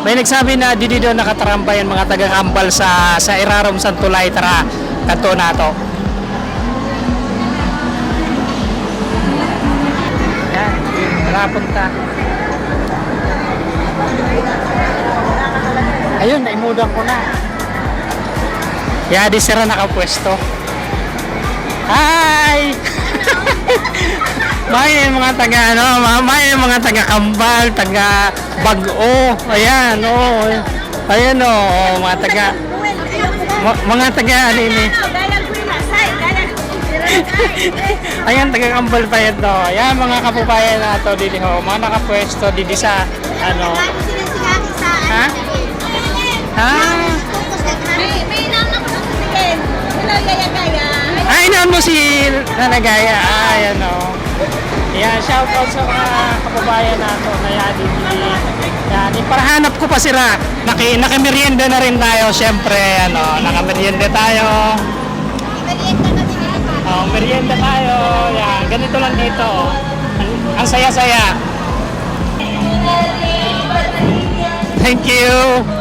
May nagsabi na di dito nakatarambay ang mga taga-kambal sa sa Irarom Santulay tara kanto na to. Tara punta. Ayun, naimudan ko na. Ya, di sira nakapwesto. May mga taga ano, ma- may mga taga Kambal, taga Bago. Ayan, oh. Ayan oh, mga taga mga taga ano ini. Ayan, taga Kambal pa yan to. Ayan, mga kapubayan na to dito ho. Mga nakapwesto dito sa ano. Ha? Ha? Ay, noon mo si Nanagaya. Ah, ayan o. Yan, shout out sa mga kababayan nato na yan. Yan, iparahanap ko pa sila. Naki, nakamerienda na rin tayo, syempre. Ano, nakamerienda tayo. Oh, merienda tayo. Yan, ganito lang dito. oh. Ang, ang saya-saya. Thank you.